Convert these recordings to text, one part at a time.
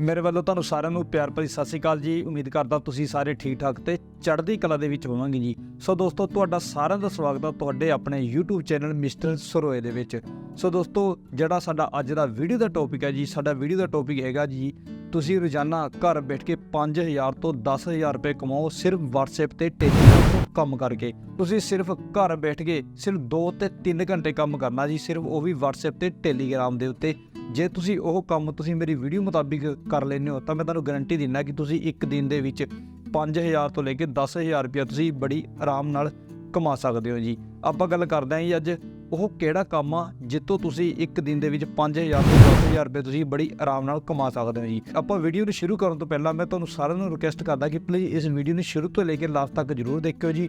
ਮੇਰੇ ਵੱਲੋਂ ਤੁਹਾਨੂੰ ਸਾਰਿਆਂ ਨੂੰ ਪਿਆਰ ਭਰੀ ਸਤਿ ਸ਼੍ਰੀ ਅਕਾਲ ਜੀ। ਉਮੀਦ ਕਰਦਾ ਤੁਸੀਂ ਸਾਰੇ ਠੀਕ ਠਾਕ ਤੇ ਚੜ੍ਹਦੀ ਕਲਾ ਦੇ ਵਿੱਚ ਹੋਵਾਂਗੇ ਜੀ। ਸੋ ਦੋਸਤੋ, ਤੁਹਾਡਾ ਸਾਰਿਆਂ ਦਾ ਸਵਾਗਤ ਹੈ ਤੁਹਾਡੇ ਆਪਣੇ YouTube ਚੈਨਲ ਮਿਸਟਰ ਸਰੋਏ ਦੇ ਵਿੱਚ। ਸੋ ਦੋਸਤੋ, ਜਿਹੜਾ ਸਾਡਾ ਅੱਜ ਦਾ ਵੀਡੀਓ ਦਾ ਟੌਪਿਕ ਹੈ ਜੀ, ਸਾਡਾ ਵੀਡੀਓ ਦਾ ਟੌਪਿਕ ਹੈਗਾ ਜੀ ਤੁਸੀਂ ਰੋਜ਼ਾਨਾ ਘਰ ਬੈਠ ਕੇ 5000 ਤੋਂ 10000 ਰੁਪਏ ਕਮਾਓ ਸਿਰਫ WhatsApp ਤੇ Telegram ਤੋਂ ਕੰਮ ਕਰਕੇ। ਤੁਸੀਂ ਸਿਰਫ ਘਰ ਬੈਠ ਕੇ ਸਿਰਫ 2 ਤੇ 3 ਘੰਟੇ ਕੰਮ ਕਰਨਾ ਜੀ, ਸਿਰਫ ਉਹ ਵੀ WhatsApp ਤੇ Telegram ਦੇ ਉੱਤੇ। ਜੇ ਤੁਸੀਂ ਉਹ ਕੰਮ ਤੁਸੀਂ ਮੇਰੀ ਵੀਡੀਓ ਮੁਤਾਬਿਕ ਕਰ ਲੈਂਦੇ ਹੋ, ਤਾਂ ਮੈਂ ਤੁਹਾਨੂੰ ਗਾਰੰਟੀ ਦਿੰਦਾ ਕਿ ਤੁਸੀਂ ਇੱਕ ਦਿਨ ਦੇ ਵਿੱਚ 5000 ਤੋਂ ਲੈ ਕੇ 10000 ਰੁਪਏ ਤੁਸੀਂ ਬੜੀ ਆਰਾਮ ਨਾਲ ਕਮਾ ਸਕਦੇ ਹੋ ਜੀ। ਆਪਾਂ ਗੱਲ ਕਰਦੇ ਹਾਂ ਜੀ ਅੱਜ, ਉਹ ਕਿਹੜਾ ਕੰਮ ਆ ਜਿੱਤੋਂ ਤੁਸੀਂ ਇੱਕ ਦਿਨ ਦੇ ਵਿੱਚ 5000 ਤੋਂ 10000 ਰੁਪਏ ਤੁਸੀਂ ਬੜੀ ਆਰਾਮ ਨਾਲ ਕਮਾ ਸਕਦੇ ਹੋ ਜੀ। ਆਪਾਂ ਵੀਡੀਓ ਨੂੰ ਸ਼ੁਰੂ ਕਰਨ ਤੋਂ ਪਹਿਲਾਂ ਮੈਂ ਤੁਹਾਨੂੰ ਸਾਰਿਆਂ ਨੂੰ ਰਿਕੁਐਸਟ ਕਰਦਾ ਕਿ ਪਲੀਜ਼ ਇਸ ਵੀਡੀਓ ਨੂੰ ਸ਼ੁਰੂ ਤੋਂ ਲੈ ਕੇ ਲਾਸਟ ਤੱਕ ਜਰੂਰ ਦੇਖਿਓ ਜੀ।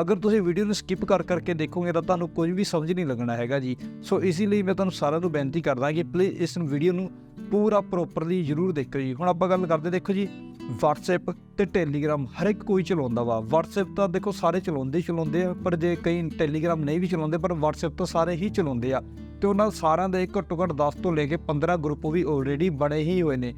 ਅਗਰ ਤੁਸੀਂ ਵੀਡੀਓ ਨੂੰ ਸਕਿਪ ਕਰ ਕਰਕੇ ਦੇਖੋਗੇ ਤਾਂ ਤੁਹਾਨੂੰ ਕੁਝ ਵੀ ਸਮਝ ਨਹੀਂ ਲੱਗਣਾ ਹੈਗਾ ਜੀ। ਸੋ ਇਸੇ ਲਈ ਮੈਂ ਤੁਹਾਨੂੰ ਸਾਰਿਆਂ ਨੂੰ ਬੇਨਤੀ ਕਰਦਾ ਕਿ ਪਲੀਜ਼ ਇਸ ਵੀਡੀਓ ਨੂੰ ਪੂਰਾ ਪ੍ਰੋਪਰਲੀ ਜਰੂਰ ਦੇਖੋ ਜੀ। ਹੁਣ ਆਪਾਂ ਗੱਲ ਕਰਦੇ, ਦੇਖੋ ਜੀ, WhatsApp ਤੇ Telegram ਹਰ ਇੱਕ ਕੋਈ ਚਲਾਉਂਦਾ ਵਾ। WhatsApp ਤਾਂ ਦੇਖੋ ਸਾਰੇ ਚਲਾਉਂਦੇ ਹੀ ਚਲਾਉਂਦੇ ਆ, ਪਰ ਜੇ ਕਈ Telegram ਨਹੀਂ ਵੀ ਚਲਾਉਂਦੇ, ਪਰ WhatsApp ਤਾਂ ਸਾਰੇ ਹੀ ਚਲਾਉਂਦੇ ਆ। ਤੇ ਉਹਨਾਂ ਸਾਰਿਆਂ ਦੇ ਘੱਟੋ ਘੱਟ 10 ਤੋਂ ਲੈ ਕੇ 15 ਗਰੁੱਪ ਵੀ ਆਲਰੇਡੀ ਬਣੇ ਹੀ ਹੋਏ ਨੇ।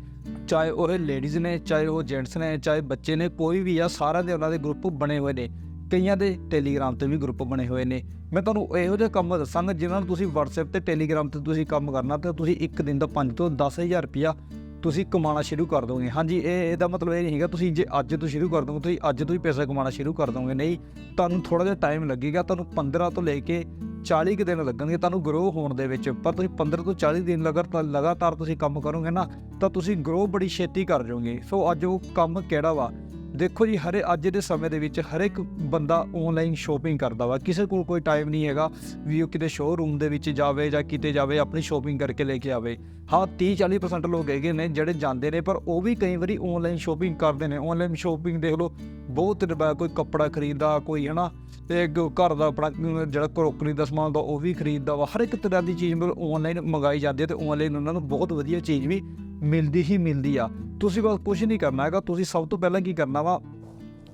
ਚਾਹੇ ਉਹ ਲੇਡੀਜ਼ ਨੇ, ਚਾਹੇ ਉਹ ਜੈਂਟਸ ਨੇ, ਚਾਹੇ ਬੱਚੇ ਨੇ, ਕੋਈ ਵੀ ਆ, ਸਾਰਿਆਂ ਦੇ ਉਹਨਾਂ ਦੇ ਗਰੁੱਪ ਬਣੇ ਹੋਏ ਨੇ। ਕਈਆਂ ਦੇ ਟੈਲੀਗ੍ਰਾਮ ਤੇ ਵੀ ਗਰੁੱਪ ਬਣੇ ਹੋਏ ਨੇ। ਮੈਂ ਤੁਹਾਨੂੰ ਇਹੋ ਜਿਹੇ ਕੰਮ ਦੱਸਾਂਗਾ, ਜਿਨ੍ਹਾਂ ਨੂੰ ਤੁਸੀਂ WhatsApp ਤੇ ਟੈਲੀਗ੍ਰਾਮ ਤੇ ਤੁਸੀਂ ਕੰਮ ਕਰਨਾ, ਤੇ ਤੁਸੀਂ ਇੱਕ ਦਿਨ ਦਾ 5 ਤੋਂ 10000 ਰੁਪਿਆ ਤੁਸੀਂ ਕਮਾਉਣਾ ਸ਼ੁਰੂ ਕਰ ਦੋਗੇ। ਹਾਂਜੀ, ਇਹ, ਇਹਦਾ ਮਤਲਬ ਇਹ ਨਹੀਂ ਹੈਗਾ, ਤੁਸੀਂ ਜੇ ਅੱਜ ਤੋਂ ਸ਼ੁਰੂ ਕਰ ਦੋਗੇ, ਤੁਸੀਂ ਅੱਜ ਤੋਂ ਹੀ ਪੈਸਾ ਕਮਾਉਣਾ ਸ਼ੁਰੂ ਕਰ ਦੋਗੇ। ਨਹੀਂ, ਤੁਹਾਨੂੰ ਥੋੜਾ ਜਿਹਾ ਟਾਈਮ ਲੱਗੇਗਾ, ਤੁਹਾਨੂੰ 15 ਤੋਂ ਲੈ ਕੇ 40 ਕੁ ਦਿਨ ਲੱਗਣਗੇ, ਤੁਹਾਨੂੰ ਗਰੋ ਹੋਣ ਦੇ ਵਿੱਚ। ਪਰ ਤੁਸੀਂ 15 ਤੋਂ 40 ਦਿਨ ਲਗਾਤਾਰ ਲਗਾਤਾਰ ਤੁਸੀਂ ਕੰਮ ਕਰੋਗੇ ਨਾ, ਤਾਂ ਤੁਸੀਂ ਗਰੋ ਬੜੀ ਛੇਤੀ ਕਰ ਜਾਓਗੇ ਸੋ ਅੱਜ ਉਹ ਕੰਮ ਕਿਹੜਾ ਵਾ? ਦੇਖੋ ਜੀ, ਹਰੇ ਅੱਜ ਦੇ ਸਮੇਂ ਦੇ ਵਿੱਚ ਹਰ ਇੱਕ ਬੰਦਾ ਆਨਲਾਈਨ ਸ਼ੋਪਿੰਗ ਕਰਦਾ ਵਾ। ਕਿਸੇ ਕੋਲ ਕੋਈ ਟਾਈਮ ਨਹੀਂ ਹੈਗਾ ਵੀ ਉਹ ਕਿਤੇ ਸ਼ੋਰੂਮ ਦੇ ਵਿੱਚ ਜਾਵੇ ਜਾਂ ਕਿਤੇ ਜਾਵੇ, ਆਪਣੀ ਸ਼ੋਪਿੰਗ ਕਰਕੇ ਲੈ ਕੇ ਆਵੇ। ਹਾਂ 30 40% ਲੋਕ ਹੈਗੇ ਨੇ ਜਿਹੜੇ ਜਾਂਦੇ ਨੇ, ਪਰ ਉਹ ਵੀ ਕਈ ਵਾਰੀ ਆਨਲਾਈਨ ਸ਼ੋਪਿੰਗ ਕਰਦੇ ਨੇ। ਆਨਲਾਈਨ ਸ਼ੋਪਿੰਗ ਦੇਖ ਲਓ, ਬਹੁਤ ਤਰ੍ਹਾਂ ਕੋਈ ਕੱਪੜਾ ਖਰੀਦਦਾ, ਕੋਈ ਹਨਾ, ਤੇ ਘਰ ਦਾ ਆਪਣਾ ਜਿਹੜਾ ਕਰੋਕਰੀ ਦਾ ਸਮਾਨ ਦਾ ਉਹ ਵੀ ਖਰੀਦਦਾ ਵਾ। ਹਰ ਇੱਕ ਤਰ੍ਹਾਂ ਦੀ ਚੀਜ਼ ਮਤਲਬ ਆਨਲਾਈਨ ਮੰਗਾਈ ਜਾਂਦੀ ਹੈ ਤੇ ਆਨਲਾਈਨ ਉਹਨਾਂ ਨੂੰ ਬਹੁਤ ਵਧੀਆ ਚੀਜ਼ ਵੀ ਮਿਲਦੀ ਹੀ ਮਿਲਦੀ ਆ। ਤੁਸੀਂ ਬਸ ਕੁਝ ਨਹੀਂ ਕਰਨਾ ਹੈਗਾ। ਤੁਸੀਂ ਸਭ ਤੋਂ ਪਹਿਲਾਂ ਕੀ ਕਰਨਾ ਵਾ,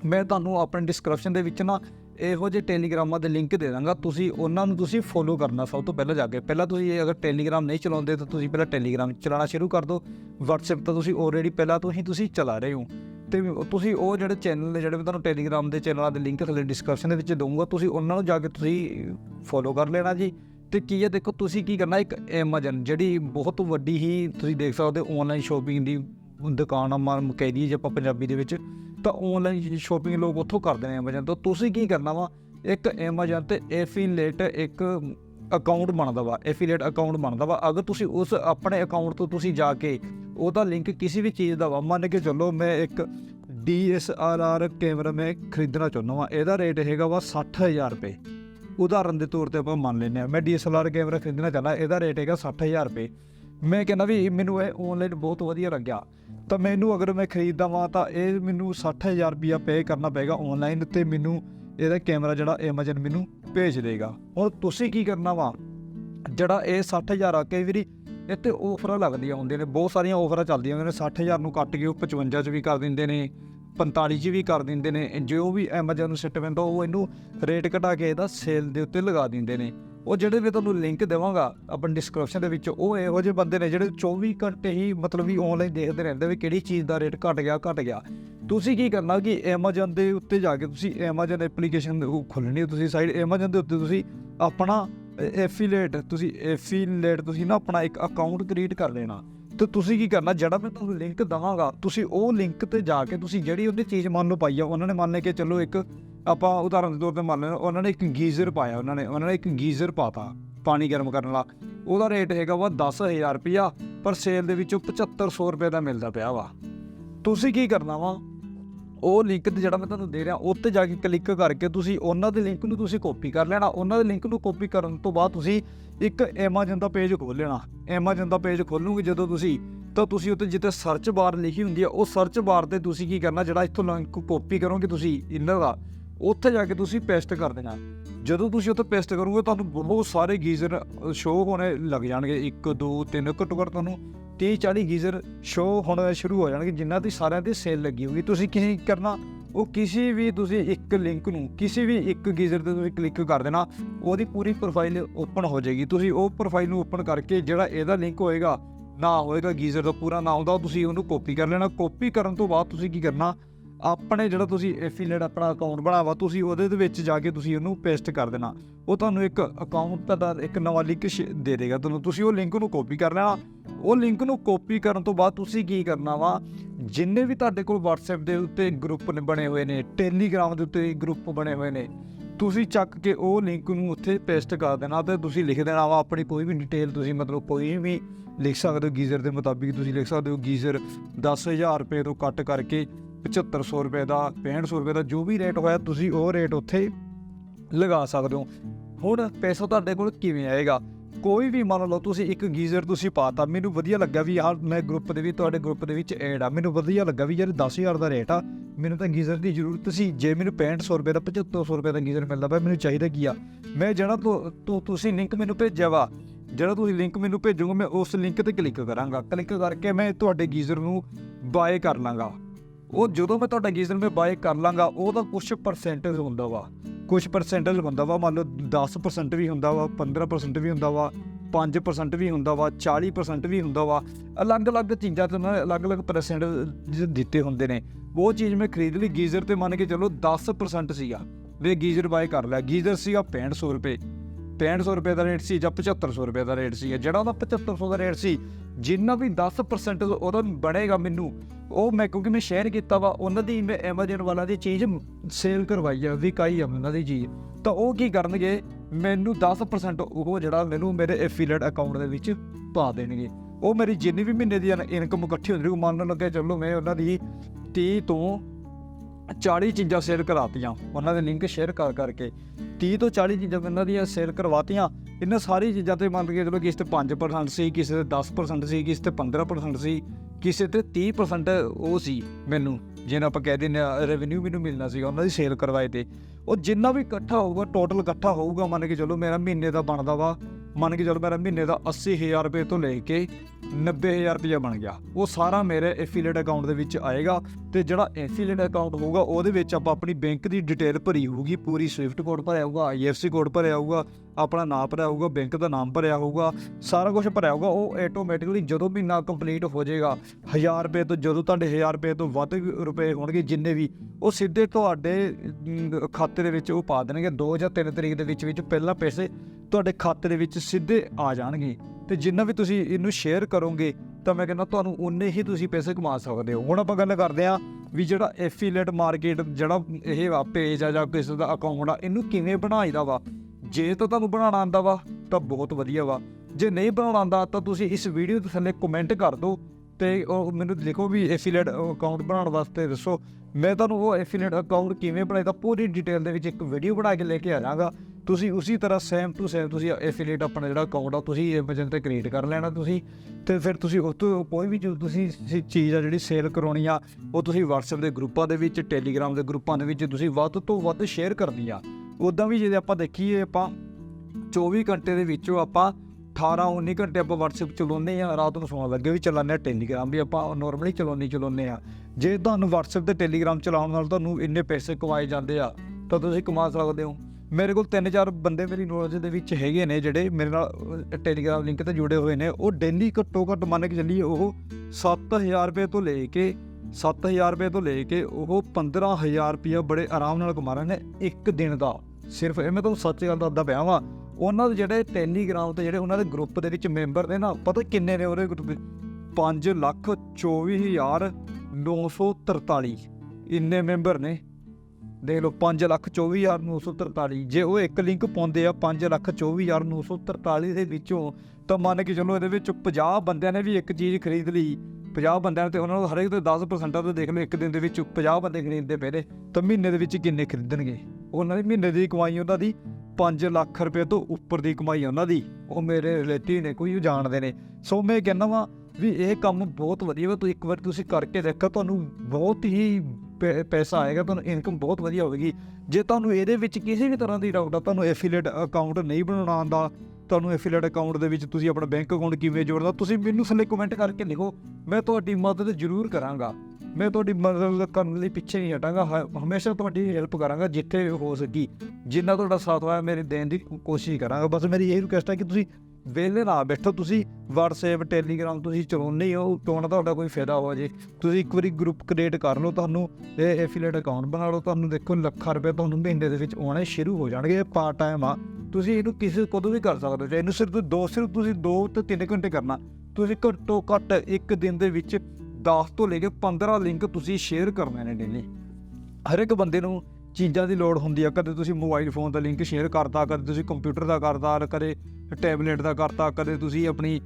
ਮੈਂ ਤੁਹਾਨੂੰ ਆਪਣੇ ਡਿਸਕ੍ਰਿਪਸ਼ਨ ਦੇ ਵਿੱਚ ਨਾ ਇਹੋ ਜਿਹੇ ਟੈਲੀਗ੍ਰਾਮਾਂ ਦੇ ਲਿੰਕ ਦੇ ਦਾਂਗਾ। ਤੁਸੀਂ ਉਹਨਾਂ ਨੂੰ ਤੁਸੀਂ ਫੋਲੋ ਕਰਨਾ ਸਭ ਤੋਂ ਪਹਿਲਾਂ ਜਾ ਕੇ। ਪਹਿਲਾਂ ਤੁਸੀਂ ਅਗਰ ਟੈਲੀਗ੍ਰਾਮ ਨਹੀਂ ਚਲਾਉਂਦੇ ਤਾਂ ਤੁਸੀਂ ਪਹਿਲਾਂ ਟੈਲੀਗ੍ਰਾਮ ਚਲਾਉਣਾ ਸ਼ੁਰੂ ਕਰ ਦਿਓ। WhatsApp ਤਾਂ ਤੁਸੀਂ ਆਲਰੇਡੀ ਪਹਿਲਾਂ ਤੋਂ ਹੀ ਤੁਸੀਂ ਚਲਾ ਰਹੇ ਹੋ। ਤੇ ਤੁਸੀਂ ਉਹ ਜਿਹੜੇ ਚੈਨਲ ਨੇ, ਜਿਹੜੇ ਮੈਂ ਤੁਹਾਨੂੰ ਟੈਲੀਗ੍ਰਾਮ ਦੇ ਚੈਨਲਾਂ ਦੇ ਲਿੰਕ ਥੱਲੇ ਡਿਸਕ੍ਰਿਪਸ਼ਨ ਦੇ ਵਿੱਚ ਦਊਂਗਾ, ਤੁਸੀਂ ਉਹਨਾਂ ਨੂੰ ਜਾ ਕੇ ਤੁਸੀਂ ਫੋਲੋ ਕਰ ਲੈਣਾ ਜੀ। ਤੇ ਕੀ ਹੈ? ਦੇਖੋ, ਤੁਸੀਂ ਕੀ ਕਰਨਾ? ਇੱਕ Amazon, ਜਿਹੜੀ ਬਹੁਤ ਵੱਡੀ ਹੀ ਤੁਸੀਂ ਦੇਖ ਸਕਦੇ ਹੋ ਆਨਲਾਈਨ ਸ਼ੋਪਿੰਗ ਦੀ ਦੁਕਾਨ ਆ ਮਾਨ ਕਹਿ ਦਈਏ ਜੇ ਆਪਾਂ ਪੰਜਾਬੀ ਦੇ ਵਿੱਚ, ਤਾਂ ਆਨਲਾਈਨ ਸ਼ੋਪਿੰਗ ਲੋਕ ਉੱਥੋਂ ਕਰਦੇ ਨੇ Amazon ਤੋਂ। ਤੁਸੀਂ ਕੀ ਕਰਨਾ ਵਾ? ਇੱਕ Amazon ਤੇ ਐਫੀਲੇਟ ਇੱਕ ਅਕਾਊਂਟ ਬਣਦਾ ਵਾ ਐਫੀਲੇਟ ਅਕਾਊਂਟ ਬਣਦਾ ਵਾ। ਅਗਰ ਤੁਸੀਂ ਉਸ ਆਪਣੇ ਅਕਾਊਂਟ ਤੋਂ ਤੁਸੀਂ ਜਾ ਕੇ ਉਹਦਾ ਲਿੰਕ ਕਿਸੇ ਵੀ ਚੀਜ਼ ਦਾ ਵਾ, ਮੰਨ ਕੇ ਚੱਲੋ ਮੈਂ ਇੱਕ DSLR ਕੈਮਰਾ ਮੈਂ ਖਰੀਦਣਾ ਚਾਹੁੰਦਾ ਵਾਂ, ਇਹਦਾ ਰੇਟ ਹੈਗਾ ਵਾ 60000 ਰੁਪਏ। ਉਦਾਹਰਨ ਦੇ ਤੌਰ ਤੇ ਆਪਾਂ ਮੰਨ ਲੈਂਦੇ ਆ ਮੈਂ DSLR ਕੈਮਰਾ ਖਰੀਦਣਾ ਚਾਹੁੰਦਾ, ਇਹਦਾ ਰੇਟ ਹੈਗਾ 60000 ਰੁਪਏ। ਮੈਂ ਕਹਿੰਦਾ ਵੀ ਮੈਨੂੰ ਇਹ ਆਨਲਾਈਨ ਬਹੁਤ ਵਧੀਆ ਲੱਗਿਆ। ਤਾਂ ਮੈਨੂੰ ਅਗਰ ਮੈਂ ਖਰੀਦਦਾ ਵਾਂ ਤਾਂ ਇਹ ਮੈਨੂੰ 60000 ਰੁਪਇਆ ਪੇ ਕਰਨਾ ਪਏਗਾ ਆਨਲਾਈਨ ਤੇ ਮੈਨੂੰ ਇਹਦਾ ਕੈਮਰਾ ਜਿਹੜਾ Amazon ਮੈਨੂੰ ਭੇਜ ਦੇਗਾ। ਹੁਣ ਤੁਸੀਂ ਕੀ ਕਰਨਾ ਵਾ? ਜਿਹੜਾ ਇਹ 60000 ਆ, ਕਈ ਵਾਰੀ ਇੱਥੇ ਆਫਰਾਂ ਲੱਗਦੀਆਂ ਹੁੰਦੀਆਂ ਨੇ, ਬਹੁਤ ਸਾਰੀਆਂ ਆਫਰਾਂ ਚੱਲਦੀਆਂ ਹੁੰਦੀਆਂ ਨੇ 60000 ਨੂੰ ਕੱਟ ਕੇ ਉਹ 55 ਚ ਵੀ ਕਰ ਦਿੰਦੇ ਨੇ। 45 ਚ ਵੀ ਕਰ ਦਿੰਦੇ ਨੇ ਜੋ ਵੀ Amazon ਨੂੰ ਸਿੱਟ ਪੈਂਦਾ, ਉਹ ਇਹਨੂੰ ਰੇਟ ਘਟਾ ਕੇ ਇਹਦਾ ਸੇਲ ਦੇ ਉੱਤੇ ਲਗਾ ਦਿੰਦੇ ਨੇ। ਉਹ ਜਿਹੜੇ ਵੀ ਤੁਹਾਨੂੰ ਲਿੰਕ ਦੇਵਾਂਗਾ ਆਪਣੀ ਡਿਸਕ੍ਰਿਪਸ਼ਨ ਦੇ ਵਿੱਚ, ਉਹ ਇਹੋ ਜਿਹੇ ਬੰਦੇ ਨੇ ਜਿਹੜੇ 24 ਘੰਟੇ ਹੀ ਮਤਲਬ ਵੀ ਆਨਲਾਈਨ ਦੇਖਦੇ ਰਹਿੰਦੇ ਵੀ ਕਿਹੜੀ ਚੀਜ਼ ਦਾ ਰੇਟ ਘਟ ਗਿਆ ਘਟ ਗਿਆ। ਤੁਸੀਂ ਕੀ ਕਰਨਾ ਕਿ Amazon ਦੇ ਉੱਤੇ ਜਾ ਕੇ ਤੁਸੀਂ Amazon ਐਪਲੀਕੇਸ਼ਨ ਖੋਲਣੀ ਤੁਸੀਂ ਸਾਈਡ Amazon ਦੇ ਉੱਤੇ ਤੁਸੀਂ ਆਪਣਾ ਐਫੀਲੇਟ ਤੁਸੀਂ ਐਫੀਲੇਟ ਤੁਸੀਂ ਨਾ ਆਪਣਾ ਇੱਕ ਅਕਾਊਂਟ ਕ੍ਰੀਏਟ ਕਰ ਲੈਣਾ। ਤੇ ਤੁਸੀਂ ਕੀ ਕਰਨਾ? ਜਿਹੜਾ ਮੈਂ ਤੁਹਾਨੂੰ ਲਿੰਕ ਦਵਾਂਗਾ, ਤੁਸੀਂ ਉਹ ਲਿੰਕ ਤੇ ਜਾ ਕੇ ਤੁਸੀਂ ਜਿਹੜੀ ਉਹਦੀ ਚੀਜ਼ ਮੰਨ ਲਓ ਪਾਈ ਆ, ਉਹਨਾਂ ਨੇ ਮੰਨ ਲੈ ਕੇ ਚੱਲੋ ਇੱਕ ਆਪਾਂ ਉਦਾਹਰਨ ਦੇ ਤੌਰ ਤੇ ਮੰਨ ਲੈਣਾ ਉਹਨਾਂ ਨੇ ਇੱਕ ਗੀਜ਼ਰ ਪਾਇਆ, ਉਹਨਾਂ ਨੇ ਉਹਨਾਂ ਨੇ ਇੱਕ ਗੀਜ਼ਰ ਪਾਤਾ ਪਾਣੀ ਗਰਮ ਕਰਨ ਵਾਲਾ। ਉਹਦਾ ਰੇਟ ਹੈਗਾ ਵਾ 10000 ਰੁਪਿਆ ਪਰ ਸੇਲ ਦੇ ਵਿੱਚੋਂ 7500 ਰੁਪਏ ਦਾ ਮਿਲਦਾ ਪਿਆ ਵਾ। ਤੁਸੀਂ ਕੀ ਕਰਨਾ ਵਾ? ਉਹ ਲਿੰਕ ਤੇ ਜਿਹੜਾ ਮੈਂ ਤੁਹਾਨੂੰ ਦੇ ਰਿਹਾ, ਉੱਤੇ ਜਾ ਕੇ ਕਲਿੱਕ ਕਰਕੇ ਤੁਸੀਂ ਉਹਨਾਂ ਦੇ ਲਿੰਕ ਨੂੰ ਤੁਸੀਂ ਕਾਪੀ ਕਰ ਲੈਣਾ। ਉਹਨਾਂ ਦੇ ਲਿੰਕ ਨੂੰ ਕਾਪੀ ਕਰਨ ਤੋਂ ਬਾਅਦ ਤੁਸੀਂ ਇੱਕ Amazon ਦਾ ਪੇਜ ਖੋਲ ਲੈਣਾ। Amazon ਦਾ ਪੇਜ ਖੋਲੋਗੇ ਜਦੋਂ ਤੁਸੀਂ, ਤਾਂ ਤੁਸੀਂ ਉੱਤੇ ਜਿੱਥੇ ਸਰਚ ਬਾਰ ਲਿਖੀ ਹੁੰਦੀ ਹੈ ਉਹ ਸਰਚ ਬਾਰ ਤੇ ਤੁਸੀਂ ਕੀ ਕਰਨਾ, ਜਿਹੜਾ ਇੱਥੋਂ ਲਿੰਕ ਕਾਪੀ ਕਰੋਗੇ ਤੁਸੀਂ ਇਹਨਾਂ ਦਾ, ਉੱਥੇ ਜਾ ਕੇ ਤੁਸੀਂ ਪੇਸਟ ਕਰ ਦੇਣਾ। ਜਦੋਂ ਤੁਸੀਂ ਉੱਥੇ ਪੇਸਟ ਕਰੋਗੇ, ਤੁਹਾਨੂੰ ਬਹੁਤ ਸਾਰੇ ਗੀਜ਼ਰ ਸ਼ੋਅ ਹੋਣੇ ਲੱਗ ਜਾਣਗੇ। 1 2 3 ਘੱਟੋ ਘੱਟ ਤੁਹਾਨੂੰ 30 40 ਗੀਜ਼ਰ ਸ਼ੋਅ ਹੋਣਾ ਸ਼ੁਰੂ ਹੋ ਜਾਣਗੇ, ਜਿਨ੍ਹਾਂ ਦੀ ਸਾਰਿਆਂ ਦੀ ਸੇਲ ਲੱਗੀ ਹੋਊਗੀ। ਤੁਸੀਂ ਕਿਸੇ ਕਰਨਾ, ਉਹ ਕਿਸੇ ਵੀ ਤੁਸੀਂ ਇੱਕ ਲਿੰਕ ਨੂੰ, ਕਿਸੇ ਵੀ ਇੱਕ ਗੀਜ਼ਰ ਤੇ ਤੁਸੀਂ ਕਲਿੱਕ ਕਰ ਦੇਣਾ, ਉਹਦੀ ਪੂਰੀ ਪ੍ਰੋਫਾਈਲ ਓਪਨ ਹੋ ਜਾਏਗੀ। ਤੁਸੀਂ ਉਹ ਪ੍ਰੋਫਾਈਲ ਨੂੰ ਓਪਨ ਕਰਕੇ ਜਿਹੜਾ ਇਹਦਾ ਲਿੰਕ ਹੋਏਗਾ, ਨਾ ਹੋਏਗਾ ਗੀਜ਼ਰ ਦਾ ਪੂਰਾ ਨਾ ਹੁੰਦਾ ਉਹ ਤੁਸੀਂ ਉਹਨੂੰ ਕਾਪੀ ਕਰ ਲੈਣਾ। ਕਾਪੀ ਕਰਨ ਤੋਂ ਬਾਅਦ ਤੁਸੀਂ ਕੀ ਕਰਨਾ ਆਪਣੇ ਜਿਹੜਾ ਤੁਸੀਂ ਐਫੀਲੀਏਟ ਆਪਣਾ ਅਕਾਊਂਟ ਬਣਾਵਾ ਤੁਸੀਂ ਉਹਦੇ ਦੇ ਵਿੱਚ ਜਾ ਕੇ ਤੁਸੀਂ ਉਹਨੂੰ ਪੇਸਟ ਕਰ ਦੇਣਾ। ਉਹ ਤੁਹਾਨੂੰ ਇੱਕ ਅਕਾਊਂਟ ਦਾ ਇੱਕ ਨਵਾਂ ਲਿੰਕ ਦੇ ਦੇਗਾ ਤੁਹਾਨੂੰ। ਤੁਸੀਂ ਉਹ ਲਿੰਕ ਨੂੰ ਕਾਪੀ ਕਰ ਲੈਣਾ। ਉਹ ਲਿੰਕ ਨੂੰ ਕਾਪੀ ਕਰਨ ਤੋਂ ਬਾਅਦ ਤੁਸੀਂ ਕੀ ਕਰਨਾ ਵਾ, ਜਿੰਨੇ ਵੀ ਤੁਹਾਡੇ ਕੋਲ WhatsApp ਦੇ ਉੱਤੇ ਗਰੁੱਪ ਨੇ ਬਣੇ ਹੋਏ ਨੇ, Telegram ਦੇ ਉੱਤੇ ਗਰੁੱਪ ਬਣੇ ਹੋਏ ਨੇ, ਤੁਸੀਂ ਚੱਕ ਕੇ ਉਹ ਲਿੰਕ ਨੂੰ ਉੱਥੇ ਪੇਸਟ ਕਰ ਦੇਣਾ ਤੇ ਤੁਸੀਂ ਲਿਖ ਦੇਣਾ ਵਾ ਆਪਣੀ ਕੋਈ ਵੀ ਡਿਟੇਲ ਤੁਸੀਂ ਮਤਲਬ ਕੋਈ ਵੀ ਲਿਖ ਸਕਦੇ ਹੋ ਗੀਜ਼ਰ ਦੇ ਮੁਤਾਬਿਕ ਤੁਸੀਂ ਲਿਖ ਸਕਦੇ ਹੋ ਗੀਜ਼ਰ 10000 ਰੁਪਏ ਤੋਂ ਕੱਟ ਕਰਕੇ 7500 ਰੁਪਏ ਦਾ 6500 ਰੁਪਏ ਦਾ ਜੋ ਵੀ ਰੇਟ ਹੋਇਆ, ਤੁਸੀਂ ਉਹ ਰੇਟ ਉੱਥੇ ਲਗਾ ਸਕਦੇ ਹੋ। ਹੁਣ ਪੈਸਾ ਤੁਹਾਡੇ ਕੋਲ ਕਿਵੇਂ ਆਏਗਾ? ਕੋਈ ਵੀ ਮੰਨ ਲਓ ਤੁਸੀਂ ਇੱਕ ਗੀਜ਼ਰ ਤੁਸੀਂ ਪਾਤਾ, ਮੈਨੂੰ ਵਧੀਆ ਲੱਗਾ ਵੀ ਯਾਰ ਮੈਂ ਗਰੁੱਪ ਦੇ ਵੀ ਤੁਹਾਡੇ ਗਰੁੱਪ ਦੇ ਵਿੱਚ ਐਡ ਆ। ਮੈਨੂੰ ਵਧੀਆ ਲੱਗਾ ਵੀ ਯਾਰ 10000 ਦਾ ਰੇਟ ਆ, ਮੈਨੂੰ ਤਾਂ ਗੀਜ਼ਰ ਦੀ ਜ਼ਰੂਰਤ ਸੀ। ਜੇ ਮੈਨੂੰ 6500 ਰੁਪਏ ਦਾ 7500 ਰੁਪਏ ਦਾ ਗੀਜ਼ਰ ਮਿਲਦਾ ਪਿਆ, ਮੈਨੂੰ ਚਾਹੀਦਾ ਕੀ ਆ? ਮੈਂ ਜਿਹੜਾ ਤੁਸੀਂ ਲਿੰਕ ਮੈਨੂੰ ਭੇਜਿਆ ਵਾ, ਜਿਹੜਾ ਤੁਸੀਂ ਲਿੰਕ ਮੈਨੂੰ ਭੇਜੋਗੇ, ਮੈਂ ਉਸ ਲਿੰਕ ਤੇ ਕਲਿੱਕ ਕਰਾਂਗਾ। ਕਲਿੱਕ ਕਰਕੇ ਮੈਂ ਤੁਹਾਡੇ ਗੀਜ਼ਰ ਨੂੰ ਬਾਏ ਕਰ ਲਾਂਗਾ। ਉਹ ਜਦੋਂ ਮੈਂ ਤੁਹਾਡਾ ਗੀਜ਼ਰ ਮੈਂ ਬਾਏ ਕਰ ਲਾਂਗਾ, ਉਹਦਾ ਕੁਝ ਪਰਸੈਂਟੇਜ ਹੁੰਦਾ ਵਾ। ਕੁਝ ਪਰਸੈਂਟੇਜ ਹੁੰਦਾ ਵਾ, ਮੰਨ ਲਓ 10% ਵੀ ਹੁੰਦਾ ਵਾ 15% ਵੀ ਹੁੰਦਾ ਵਾ 5% ਵੀ ਹੁੰਦਾ ਵਾ 40% ਵੀ ਹੁੰਦਾ ਵਾ। ਅਲੱਗ-ਅਲੱਗ ਚੀਜ਼ਾਂ ਤੇ ਉਹਨਾਂ ਨੇ ਅਲੱਗ-ਅਲੱਗ ਪਰਸੈਂਟੇਜ ਦਿੱਤੇ ਹੁੰਦੇ ਨੇ। ਉਹ ਚੀਜ਼ ਮੈਂ ਖਰੀਦ ਲਈ, ਗੀਜ਼ਰ ਤੇ ਮੰਨ ਕੇ ਚਲੋ 10% ਸੀਗਾ। ਵੇ ਗੀਜ਼ਰ ਬਾਏ ਕਰ ਲਿਆ। ਗੀਜ਼ਰ ਸੀਗਾ 6500 ਰੁਪਏ। 6500 ਰੁਪਏ ਦਾ ਰੇਟ ਸੀ ਜਾਂ 7500 ਰੁਪਏ ਦਾ ਰੇਟ ਸੀ ਜਿਹੜਾ ਉਹਦਾ 7500 ਦਾ ਰੇਟ ਸੀ, ਜਿੰਨਾ ਵੀ 10% ਉਹਦਾ ਬਣੇਗਾ ਮੈਨੂੰ ਉਹ ਮੈਂ ਕਿਉਂਕਿ ਮੈਂ ਸ਼ੇਅਰ ਕੀਤਾ ਵਾ, ਉਹਨਾਂ ਦੀ ਮੈਂ Amazon ਵਾਲਾ ਦੀ ਚੀਜ਼ ਸੇਲ ਕਰਵਾਈ ਆ, ਵਿਕਾਈ ਆ ਉਹਨਾਂ ਦੀ ਚੀਜ਼। ਤਾਂ ਉਹ ਕੀ ਕਰਨਗੇ, ਮੈਨੂੰ 10% ਉਹ ਜਿਹੜਾ ਮੈਨੂੰ ਮੇਰੇ ਐਫੀਲੀਏਟ ਅਕਾਊਂਟ ਦੇ ਵਿੱਚ ਪਾ ਦੇਣਗੇ। ਉਹ ਮੇਰੀ ਜਿੰਨੀ ਵੀ ਮਹੀਨੇ ਦੀ ਇਨਕਮ ਇਕੱਠੀ ਹੁੰਦੀ ਰਹੂ, ਮੰਨ ਲੱਗਿਆ ਚਲੋ ਮੈਂ ਉਹਨਾਂ ਦੀ 30 ਤੋਂ 40 ਚੀਜ਼ਾਂ ਸ਼ੇਅਰ ਕਰਾਤੀਆਂ, ਉਹਨਾਂ ਦੇ ਲਿੰਕ ਸ਼ੇਅਰ ਕਰ ਕਰਕੇ। 30 ਤੋਂ 40 ਚੀਜ਼ਾਂ ਉਹਨਾਂ ਦੀਆਂ ਸ਼ੇਅਰ ਕਰਵਾਤੀਆਂ, ਇਹਨਾਂ ਸਾਰੀ ਚੀਜ਼ਾਂ ਤੇ ਮੰਨ ਕੇ ਚਲੋ ਕਿਸ ਤੇ 5% ਸੀ, ਕਿਸੇ ਤੇ 10% ਸੀ, ਕਿਸੇ ਤੇ 15% ਸੀ। ਕਿਸੇ ਤੇ 30% ਉਹ ਸੀ ਮੈਨੂੰ, ਜਿਹਨਾਂ ਆਪਾਂ ਕਹਿ ਦਿੰਦੇ ਆ ਰੈਵਨਿਊ ਮੈਨੂੰ ਮਿਲਣਾ ਸੀਗਾ, ਉਹਨਾਂ ਦੀ ਸੇਲ ਕਰਵਾਏ ਤੇ। ਉਹ ਜਿੰਨਾ ਵੀ ਇਕੱਠਾ ਹੋਊਗਾ ਟੋਟਲ ਇਕੱਠਾ ਹੋਊਗਾ, ਮੰਨ ਕੇ ਚਲੋ ਮੇਰਾ ਮਹੀਨੇ ਦਾ ਬਣਦਾ ਵਾ ਮੰਨ ਕੇ ਚਲੋ ਮੇਰਾ ਮਹੀਨੇ ਦਾ 80000 ਰੁਪਏ ਤੋਂ ਲੈ ਕੇ 90000 ਰੁਪਏ ਬਣ ਗਿਆ। ਉਹ ਸਾਰਾ ਮੇਰੇ ਐਫੀਲੀਏਟ ਅਕਾਊਂਟ ਦੇ ਵਿੱਚ ਆਏਗਾ ਤੇ ਜਿਹੜਾ ਐਫੀਲੀਏਟ ਅਕਾਊਂਟ ਹੋਊਗਾ, ਉਹਦੇ ਵਿੱਚ ਆਪਾਂ ਆਪਣੀ ਬੈਂਕ ਦੀ ਡਿਟੇਲ ਭਰੀ ਹੋਊਗੀ, ਪੂਰੀ ਸਵਿਫਟ ਕੋਡ ਭਰਿਆ ਹੋਊਗਾ ਆਈਐਫਸੀ ਕੋਡ ਭਰਿਆ ਹੋਊਗਾ, ਆਪਣਾ ਨਾਮ ਭਰਿਆ ਹੋਊਗਾ ਬੈਂਕ ਦਾ ਨਾਮ ਭਰਿਆ ਹੋਊਗਾ, ਸਾਰਾ ਕੁਝ ਭਰਿਆ ਹੋਊਗਾ, ਉਹ ਆਟੋਮੈਟਿਕਲੀ ਜਦੋਂ ਮਹੀਨਾ ਕੰਪਲੀਟ ਹੋ ਜਾਏਗਾ 1000 ਰੁਪਏ ਤੋਂ ਜਦੋਂ ਤੁਹਾਡੇ 1000 ਰੁਪਏ ਤੋਂ ਵੱਧ ਰੁਪਏ ਹੋਣਗੇ ਜਿੰਨੇ ਵੀ, ਉਹ ਸਿੱਧੇ ਤੁਹਾਡੇ ਖਾਤੇ ਦੇ ਵਿੱਚ ਉਹ ਪਾ ਦੇਣਗੇ 2 ਜਾਂ 3 ਤਰੀਕ ਦੇ ਵਿੱਚ ਵਿੱਚ ਪਹਿਲਾਂ ਪੈਸੇ ਤੁਹਾਡੇ ਖਾਤੇ ਦੇ ਵਿੱਚ ਸਿੱਧੇ ਆ ਜਾਣਗੇ ਤੇ ਜਿੰਨਾ ਵੀ ਤੁਸੀਂ ਇਹਨੂੰ ਸ਼ੇਅਰ ਕਰੋਗੇ, ਤਾਂ ਮੈਂ ਕਹਿੰਦਾ ਤੁਹਾਨੂੰ ਉਨੇ ਹੀ ਤੁਸੀਂ ਪੈਸੇ ਕਮਾ ਸਕਦੇ ਹੋ। ਹੁਣ ਆਪਾਂ ਗੱਲ ਕਰਦੇ ਆ ਵੀ ਜਿਹੜਾ ਐਫੀਲੀਏਟ ਮਾਰਕੀਟ ਜਿਹੜਾ ਇਹ ਵਾ ਪੇਜ ਆ ਜਾਂ ਕਿਸੇ ਦਾ ਅਕਾਊਂਟ ਆ, ਇਹਨੂੰ ਕਿਵੇਂ ਬਣਾਈਦਾ ਵਾ? ਜੇ ਤਾਂ ਤੁਹਾਨੂੰ ਬਣਾਉਣਾ ਆਂਦਾ ਵਾ, ਤਾਂ ਬਹੁਤ ਵਧੀਆ ਵਾ। ਜੇ ਨਹੀਂ ਬਣਾਉਣਾ ਆਂਦਾ ਤਾਂ ਤੁਸੀਂ ਇਸ ਵੀਡੀਓ ਦੇ ਥੱਲੇ ਕਮੈਂਟ ਕਰ ਦਿਓ। ਤੇ ਉਹ ਮੈਨੂੰ ਲਿਖੋ ਵੀ ਐਫੀਲੀਏਟ ਅਕਾਊਂਟ ਬਣਾਉਣ ਵਾਸਤੇ ਦੱਸੋ। ਮੈਂ ਤੁਹਾਨੂੰ ਉਹ ਐਫੀਲੀਏਟ ਅਕਾਊਂਟ ਕਿਵੇਂ ਬਣਾਈਦਾ ਪੂਰੀ ਡਿਟੇਲ ਦੇ ਵਿੱਚ ਇੱਕ ਵੀਡੀਓ ਬਣਾ ਕੇ ਲੈ ਕੇ ਆ ਜਾਵਾਂਗਾ ਤੁਸੀਂ ਉਸੇ ਤਰ੍ਹਾਂ ਸੇਮ ਟੂ ਸੇਮ ਤੁਸੀਂ ਐਫੀਲੀਏਟ ਆਪਣਾ ਜਿਹੜਾ ਅਕਾਊਂਟ ਆ, ਤੁਸੀਂ Amazon ਤੇ ਕ੍ਰੀਏਟ ਕਰ ਲੈਣਾ ਤੁਸੀਂ। ਤੇ ਫਿਰ ਤੁਸੀਂ ਉਸ ਤੋਂ ਕੋਈ ਵੀ ਜੋ ਤੁਸੀਂ ਚੀਜ਼ ਆ ਜਿਹੜੀ ਸੇਲ ਕਰਾਉਣੀ ਆ, ਉਹ ਤੁਸੀਂ WhatsApp ਦੇ ਗਰੁੱਪਾਂ ਦੇ ਵਿੱਚ, Telegram ਦੇ ਗਰੁੱਪਾਂ ਦੇ ਵਿੱਚ ਤੁਸੀਂ ਵੱਧ ਤੋਂ ਵੱਧ ਸ਼ੇਅਰ ਕਰਨੀ ਆ। ਉਦਾਂ ਵੀ ਜੇ ਆਪਾਂ ਦੇਖੀਏ ਆਪਾਂ 24 ਘੰਟੇ ਦੇ ਵਿੱਚੋਂ ਆਪਾਂ 18 19 ਘੰਟੇ ਆਪਾਂ WhatsApp ਚਲਾਉਂਦੇ ਆ ਰਾਤ ਨੂੰ ਸੌਣ ਲੱਗੇ ਵੀ ਚਲਾਉਂਦੇ ਆ Telegram ਵੀ ਆਪਾਂ ਨਾਰਮਲੀ ਚਲਾਉਣੀ ਚਲਾਉਂਦੇ ਆ ਜੇ ਤੁਹਾਨੂੰ WhatsApp ਤੇ Telegram ਚਲਾਉਣ ਨਾਲ ਤੁਹਾਨੂੰ ਇੰਨੇ ਪੈਸੇ ਕਮਾਏ ਜਾਂਦੇ ਆ, ਤਾਂ ਤੁਸੀਂ ਕਮਾ ਸਕਦੇ ਹੋ। ਮੇਰੇ ਕੋਲ ਤਿੰਨ ਚਾਰ ਬੰਦੇ ਮੇਰੀ ਨੌਲੇਜ ਦੇ ਵਿੱਚ ਹੈਗੇ ਨੇ ਜਿਹੜੇ ਮੇਰੇ ਨਾਲ ਟੈਲੀਗ੍ਰਾਮ ਲਿੰਕ ਤੇ ਜੁੜੇ ਹੋਏ ਨੇ। ਉਹ ਡੇਲੀ ਘੱਟੋ ਘੱਟ ਮੰਨ ਕੇ ਚੱਲੀਏ ਉਹ 7000 ਰੁਪਏ ਤੋਂ ਲੈ ਕੇ 7000 ਰੁਪਏ ਤੋਂ ਲੈ ਕੇ ਉਹ 15000 ਰੁਪਏ ਬੜੇ ਆਰਾਮ ਨਾਲ ਕਮਾ ਰਹੇ ਨੇ ਇੱਕ ਦਿਨ ਦਾ। ਸਿਰਫ ਇਹ ਮੈਂ ਤੁਹਾਨੂੰ ਸੱਚ ਗੱਲ ਦੱਸਦਾ ਪਿਆ ਵਾਂ ਉਹਨਾਂ ਦੇ ਜਿਹੜੇ ਟੈਲੀਗ੍ਰਾਮ ਤੇ ਜਿਹੜੇ ਉਹਨਾਂ ਦੇ ਗਰੁੱਪ ਦੇ ਵਿੱਚ ਮੈਂਬਰ ਨੇ ਨਾ, ਪਤਾ ਕਿੰਨੇ ਨੇ ਉਹਦੇ ਗਰੁੱਪ 5 ਲੱਖ 24000 943 ਇੰਨੇ ਮੈਂਬਰ ਨੇ। ਦੇਖ ਲਓ 5 ਲੱਖ 24943 ਜੇ ਉਹ ਇੱਕ ਲਿੰਕ ਪਾਉਂਦੇ ਆ 5 ਲੱਖ 24943 ਦੇ ਵਿੱਚੋਂ, ਤਾਂ ਮੰਨ ਕੇ ਚੱਲੋ ਇਹਦੇ ਵਿੱਚ 50 ਬੰਦਿਆਂ ਨੇ ਵੀ ਇੱਕ ਚੀਜ਼ ਖਰੀਦ ਲਈ। 50 ਬੰਦਿਆਂ ਨੇ ਤੇ ਉਹਨਾਂ ਨੂੰ ਹਰੇਕ ਦੇ 10% ਤੇ ਦੇਖ ਲਓ, ਇੱਕ ਦਿਨ ਦੇ ਵਿੱਚ 50 ਬੰਦੇ ਖਰੀਦਦੇ ਪਏ ਨੇ, ਤਾਂ ਮਹੀਨੇ ਦੇ ਵਿੱਚ ਕਿੰਨੇ ਖਰੀਦਣਗੇ? ਉਹਨਾਂ ਦੀ ਮਹੀਨੇ ਦੀ ਕਮਾਈ ਉਹਨਾਂ ਦੀ 5 ਲੱਖ ਰੁਪਏ ਤੋਂ ਉੱਪਰ ਦੀ ਕਮਾਈ ਉਹਨਾਂ ਦੀ। ਉਹ ਮੇਰੇ ਰਿਲੇਟਿਵ ਨੇ, ਕੋਈ ਜਾਣਦੇ ਨੇ। ਸੋ ਮੈਂ ਕਹਿੰਦਾ ਵਾਂ ਵੀ ਇਹ ਕੰਮ ਬਹੁਤ ਵਧੀਆ ਵਾ। ਤੁਸੀਂ ਇੱਕ ਵਾਰ ਤੁਸੀਂ ਕਰਕੇ ਦੇਖੋ, ਤੁਹਾਨੂੰ ਬਹੁਤ ਹੀ ਪੈ- ਪੈਸਾ ਆਏਗਾ, ਤੁਹਾਨੂੰ ਇਨਕਮ ਬਹੁਤ ਵਧੀਆ ਹੋਵੇਗੀ। ਜੇ ਤੁਹਾਨੂੰ ਇਹਦੇ ਵਿੱਚ ਕਿਸੇ ਵੀ ਤਰ੍ਹਾਂ ਦੀ ਡਾਊਟ ਆ, ਤੁਹਾਨੂੰ ਐਫੀਲੀਏਟ ਅਕਾਊਂਟ ਨਹੀਂ ਬਣਾਉਣਾ ਆਉਂਦਾ ਤੁਹਾਨੂੰ ਐਫੀਲੀਏਟ ਅਕਾਊਂਟ ਦੇ ਵਿੱਚ ਤੁਸੀਂ ਆਪਣਾ ਬੈਂਕ ਅਕਾਊਂਟ ਕਿਵੇਂ ਜੋੜਨਾ, ਤੁਸੀਂ ਮੈਨੂੰ ਥੱਲੇ ਕਮੈਂਟ ਕਰਕੇ ਲਿਖੋ। ਮੈਂ ਤੁਹਾਡੀ ਮਦਦ ਜ਼ਰੂਰ ਕਰਾਂਗਾ। ਮੈਂ ਤੁਹਾਡੀ ਮਦਦ ਕਰਨ ਲਈ ਪਿੱਛੇ ਨਹੀਂ ਹਟਾਂਗਾ, ਹ- ਹਮੇਸ਼ਾ ਤੁਹਾਡੀ ਹੈਲਪ ਕਰਾਂਗਾ ਜਿੱਥੇ ਹੋ ਸਕੀ। ਜਿੰਨਾ ਤੁਹਾਡਾ ਸਾਥ ਹੋਇਆ, ਮੇਰੇ ਦੇਣ ਦੀ ਕੋਸ਼ਿਸ਼ ਕਰਾਂਗਾ। ਬਸ ਮੇਰੀ ਇਹ ਰਿਕੁਐਸਟ ਹੈ ਕਿ ਤੁਸੀਂ ਵਿਹਲੇ ਨਾ ਬੈਠੋ, ਤੁਸੀਂ WhatsApp, Telegram ਤੁਸੀਂ ਚਲਾਉਂਦੇ ਹੀ ਹੋ ਕਿਉਂ ਤੁਹਾਡਾ ਕੋਈ ਫਾਇਦਾ ਹੋ ਜੇ। ਤੁਸੀਂ ਇੱਕ ਵਾਰੀ ਗਰੁੱਪ ਕ੍ਰੀਏਟ ਕਰ ਲਓ, ਤੁਹਾਨੂੰ ਇਹ ਐਫੀਲੀਏਟ ਅਕਾਊਂਟ ਬਣਾ ਲਓ, ਤੁਹਾਨੂੰ ਦੇਖੋ ਲੱਖਾਂ ਰੁਪਏ ਤੁਹਾਨੂੰ ਮਹੀਨੇ ਦੇ ਵਿੱਚ ਆਉਣੇ ਸ਼ੁਰੂ ਹੋ ਜਾਣਗੇ, ਇਹ ਪਾਰਟ ਟਾਈਮ ਆ। ਤੁਸੀਂ ਇਹਨੂੰ ਕਿਸੇ, ਕਦੋਂ ਵੀ ਕਰ ਸਕਦੇ ਹੋ, ਜੇ ਇਹਨੂੰ ਸਿਰਫ ਦੋ, ਸਿਰਫ ਤੁਸੀਂ 2 ਤੋਂ 3 ਘੰਟੇ ਕਰਨਾ। ਤੁਸੀਂ ਘੱਟੋ ਘੱਟ ਇੱਕ ਦਿਨ ਦੇ ਵਿੱਚ 10 ਤੋਂ ਲੈ ਕੇ 15 ਲਿੰਕ ਤੁਸੀਂ ਸ਼ੇਅਰ ਕਰਨੇ ਨੇ ਡੇਲੀ ਹਰ ਇੱਕ ਬੰਦੇ ਨੂੰ ਚੀਜ਼ਾਂ ਦੀ ਲੋੜ ਹੁੰਦੀ ਆ, ਕਦੇ ਤੁਸੀਂ ਮੋਬਾਈਲ ਫੋਨ ਦਾ ਲਿੰਕ ਸ਼ੇਅਰ ਕਰਤਾ, ਕਦੇ ਤੁਸੀਂ ਕੰਪਿਊਟਰ ਦਾ ਕਰਤਾ, ਕਦੇ ਟੈਬਲੇਟ ਦਾ ਕਰਤਾ, ਕਦੇ ਤੁਸੀਂ ਆਪਣੀ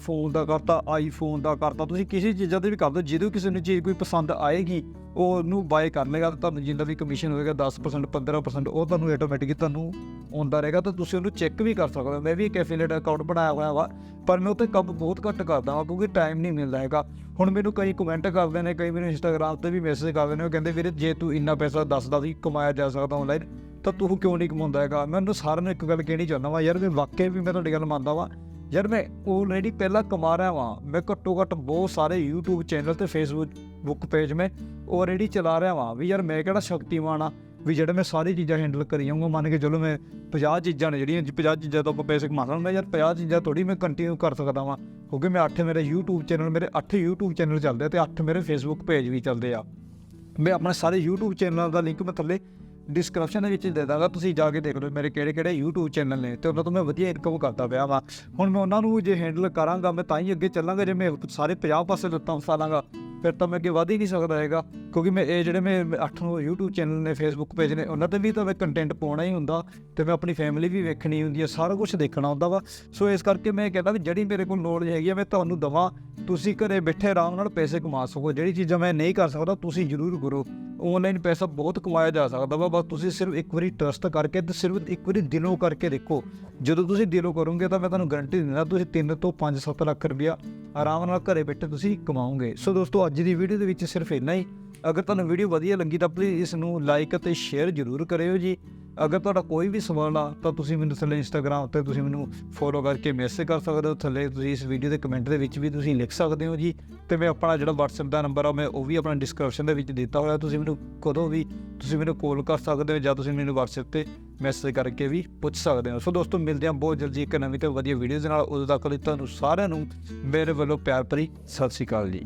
ਫੋਨ ਦਾ ਕਰਤਾ ਆਈਫੋਨ ਦਾ ਕਰਤਾ। ਤੁਸੀਂ ਕਿਸੇ ਚੀਜ਼ਾਂ 'ਤੇ ਵੀ ਕਰ ਦਿਓ, ਜਦੋਂ ਕਿਸੇ ਨੂੰ ਚੀਜ਼ ਕੋਈ ਪਸੰਦ ਆਏਗੀ ਉਹ ਉਹਨੂੰ ਬਾਏ ਕਰ ਲੇਗਾ ਤੁਹਾਨੂੰ ਜਿੰਨਾ ਵੀ ਕਮਿਸ਼ਨ ਹੋਏਗਾ 10% 15% ਉਹ ਤੁਹਾਨੂੰ ਆਟੋਮੈਟਿਕ ਤੁਹਾਨੂੰ ਆਉਂਦਾ ਰਹੇਗਾ ਤਾਂ ਤੁਸੀਂ ਉਹਨੂੰ ਚੈੱਕ ਵੀ ਕਰ ਸਕਦੇ ਹੋ। ਮੈਂ ਵੀ ਇੱਕ ਐਫੀਲੀਏਟ ਅਕਾਊਂਟ ਬਣਾਇਆ ਹੋਇਆ ਵਾ, ਪਰ ਮੈਂ ਉੱਤੇ ਕੰਮ ਬਹੁਤ ਘੱਟ ਕਰਦਾ ਹਾਂ ਕਿਉਂਕਿ ਟਾਈਮ ਨਹੀਂ ਮਿਲਦਾ ਹੈਗਾ। ਹੁਣ ਮੈਨੂੰ ਕਈ ਕਮੈਂਟ ਕਰਦੇ ਨੇ, ਕਈ ਮੈਨੂੰ ਇੰਸਟਾਗ੍ਰਾਮ ਤੇ ਵੀ ਮੈਸੇਜ ਕਰਦੇ ਨੇ, ਉਹ ਕਹਿੰਦੇ, ਵੀਰੇ, ਜੇ ਤੂੰ ਇੰਨਾ ਪੈਸਾ ਦੱਸਦਾ ਸੀ ਕਮਾਇਆ ਜਾ ਸਕਦਾ ਆਨਲਾਈਨ ਤਾਂ ਤੂੰ ਕਿਉਂ ਨਹੀਂ ਕਮਾਉਂਦਾ ਹੈਗਾ? ਮੈਂ ਉਹਨੂੰ ਸਾਰਿਆਂ ਨੂੰ ਇੱਕ ਗੱਲ ਕਹਿਣੀ ਚਾਹੁੰਦਾ ਵਾਂ, ਯਾਰ, ਮੈਂ ਵਾਕਈ ਵੀ ਮੈਂ ਤੁਹਾਡੀ ਗੱਲ ਮੰਨਦਾ ਵਾਂ ਯਾਰ ਮੈਂ ਆਲਰੇਡੀ ਪਹਿਲਾਂ ਕਮਾ ਰਿਹਾ ਵਾਂ। ਮੈਂ ਘੱਟੋ ਘੱਟ ਬਹੁਤ ਸਾਰੇ YouTube ਚੈਨਲ ਤੇ Facebook ਬੁੱਕ ਪੇਜ ਮੈਂ ਆਲਰੇਡੀ ਚਲਾ ਰਿਹਾ ਵਾਂ ਵੀ ਯਾਰ ਮੈਂ ਕਿਹੜਾ ਸ਼ਕਤੀਮਾਨ ਆ ਵੀ ਜਿਹੜੇ ਮੈਂ ਸਾਰੀ ਚੀਜ਼ਾਂ ਹੈਂਡਲ ਕਰੀ ਜਾਊਂਗਾ ਮੰਨ ਕੇ ਚਲੋ ਮੈਂ 50 ਚੀਜ਼ਾਂ ਨੇ ਜਿਹੜੀਆਂ 50 ਚੀਜ਼ਾਂ ਤੋਂ ਆਪਾਂ ਪੈਸੇ ਕਮਾ ਸਕਦਾ ਯਾਰ 50 ਚੀਜ਼ਾਂ ਥੋੜੀ ਮੈਂ ਕੰਟੀਨਿਊ ਕਰ ਸਕਦਾ ਵਾਂ। ਕਿਉਂਕਿ ਮੈਂ 8 ਮੇਰੇ YouTube ਚੈਨਲ ਮੇਰੇ 8 YouTube ਚੈਨਲ ਚੱਲਦੇ ਆ ਤੇ 8 ਮੇਰੇ Facebook ਪੇਜ ਵੀ ਚੱਲਦੇ ਆ। ਮੈਂ ਆਪਣੇ ਸਾਰੇ YouTube ਚੈਨਲਾਂ ਦਾ ਲਿੰਕ ਮੈਂ ਥੱਲੇ ਡਿਸਕ੍ਰਿਪਸ਼ਨ ਦੇ ਵਿੱਚ ਦੇ ਦਾਂਗਾ, ਤੁਸੀਂ ਜਾ ਕੇ ਦੇਖ ਲਓ ਮੇਰੇ ਕਿਹੜੇ ਕਿਹੜੇ YouTube ਚੈਨਲ ਨੇ, ਤੇ ਉਹਨਾਂ ਤੋਂ ਮੈਂ ਵਧੀਆ ਇਨਕਮ ਕਰਦਾ ਪਿਆ ਵਾਂ। ਹੁਣ ਮੈਂ ਉਹਨਾਂ ਨੂੰ ਜੇ ਹੈਂਡਲ ਕਰਾਂਗਾ, ਮੈਂ ਤਾਂ ਹੀ ਅੱਗੇ ਚੱਲਾਂਗਾ, ਜੇ ਮੈਂ ਸਾਰੇ 50 ਪਾਸੇ ਲੱਤਾਂ ਫਸਾਲਾਂਗਾ ਫਿਰ ਤਾਂ ਮੈਂ ਅੱਗੇ ਵਧ ਹੀ ਨਹੀਂ ਸਕਦਾ ਹੈਗਾ। ਕਿਉਂਕਿ ਮੈਂ ਇਹ ਜਿਹੜੇ ਮੈਂ 8 ਨੂੰ YouTube ਚੈਨਲ ਨੇ, Facebook ਪੇਜ ਨੇ, ਉਹਨਾਂ ਤੇ ਵੀ ਤਾਂ ਮੈਂ ਕੰਟੈਂਟ ਪਾਉਣਾ ਹੀ ਹੁੰਦਾ, ਤੇ ਮੈਂ ਆਪਣੀ ਫੈਮਿਲੀ ਵੀ ਵੇਖਣੀ ਹੁੰਦੀ ਹੈ, ਸਾਰਾ ਕੁਝ ਦੇਖਣਾ ਹੁੰਦਾ ਵਾ। ਸੋ ਇਸ ਕਰਕੇ ਮੈਂ ਕਹਿੰਦਾ ਵੀ ਜਿਹੜੀ ਮੇਰੇ ਕੋਲ ਨੌਲੇਜ ਹੈਗੀ ਆ, ਮੈਂ ਤੁਹਾਨੂੰ ਦਵਾਂ। ਤੁਸੀਂ ਘਰੇ ਬੈਠੇ ਆਰਾਮ ਨਾਲ ਪੈਸੇ ਕਮਾ ਸਕੋ, ਜਿਹੜੀ ਚੀਜ਼ਾਂ ਮੈਂ ਨਹੀਂ ਕਰ ਸਕਦਾ, ਤੁਸੀਂ ਜ਼ਰੂਰ ਕਰੋ। ਆਨਲਾਈਨ ਪੈਸਾ ਬਹੁਤ ਕਮਾਇਆ ਜਾ ਸਕਦਾ ਵਾ, ਬਸ ਤੁਸੀਂ ਸਿਰਫ ਇੱਕ ਵਾਰੀ ਟਰਸਟ ਕਰਕੇ ਤੇ ਸਿਰਫ ਇੱਕ ਵਾਰੀ ਦਿਲੋਂ ਕਰਕੇ ਦੇਖੋ। ਜਦੋਂ ਤੁਸੀਂ ਦਿਲੋਂ ਕਰੋਗੇ ਤਾਂ ਮੈਂ ਤੁਹਾਨੂੰ ਗਾਰੰਟੀ ਦਿੰਦਾ, ਤੁਸੀਂ 3 ਤੋਂ 5-7 ਲੱਖ ਰੁਪਇਆ ਆਰਾਮ ਨਾਲ ਘਰੇ ਬੈਠੇ ਤੁਸੀਂ ਕਮਾਓਗੇ। ਸੋ ਦੋਸਤੋ, ਅੱਜ ਦੀ ਵੀਡੀਓ ਦੇ ਵਿੱਚ ਸਿਰਫ ਇੰਨਾ ਹੀ। ਅਗਰ ਤੁਹਾਨੂੰ ਵੀਡੀਓ ਵਧੀਆ ਲੱਗੀ ਤਾਂ ਪਲੀਜ਼ ਇਸ ਨੂੰ ਲਾਈਕ ਅਤੇ ਸ਼ੇਅਰ ਜ਼ਰੂਰ ਕਰਿਓ ਜੀ। ਅਗਰ ਤੁਹਾਡਾ ਕੋਈ ਵੀ ਸਵਾਲ ਆ, ਤਾਂ ਤੁਸੀਂ ਮੈਨੂੰ ਥੱਲੇ ਇੰਸਟਾਗ੍ਰam ਤੇ ਤੁਸੀਂ ਮੈਨੂੰ ਫੋਲੋ ਕਰਕੇ ਮੈਸੇਜ ਕਰ ਸਕਦੇ ਹੋ। ਥੱਲੇ ਤੁਸੀਂ ਇਸ ਵੀਡੀਓ ਦੇ ਕਮੈਂਟ ਦੇ ਵਿੱਚ ਵੀ ਤੁਸੀਂ ਲਿਖ ਸਕਦੇ ਹੋ ਜੀ। ਤੇ ਮੈਂ ਆਪਣਾ ਜਿਹੜਾ WhatsApp ਦਾ ਨੰਬਰ ਆ, ਮੈਂ ਉਹ ਵੀ ਆਪਣਾ ਡਿਸਕ੍ਰਿਪਸ਼ਨ ਦੇ ਵਿੱਚ ਦਿੱਤਾ ਹੋਇਆ। ਤੁਸੀਂ ਮੈਨੂੰ ਕਦੋਂ ਵੀ ਤੁਸੀਂ ਮੈਨੂੰ ਕਾਲ ਕਰ ਸਕਦੇ ਹੋ ਜਾਂ ਤੁਸੀਂ ਮੈਨੂੰ WhatsApp ਤੇ ਮੈਸੇਜ ਕਰਕੇ ਵੀ ਪੁੱਛ ਸਕਦੇ ਹੋ। ਸੋ ਦੋਸਤੋ, ਮਿਲਦੇ ਹਾਂ ਬਹੁਤ ਜਲਦੀ ਇੱਕ ਨਵੀਂ ਤੇ ਵਧੀਆ ਵੀਡੀਓ ਦੇ ਨਾਲ। ਉਦੋਂ ਤੱਕ ਲਈ ਤੁਹਾਨੂੰ ਸਾਰਿਆਂ ਨੂੰ ਮੇਰੇ ਵੱਲੋਂ ਪਿਆਰ ਭਰੀ ਸਤਿ ਸ਼੍ਰੀ ਅਕਾਲ ਜੀ।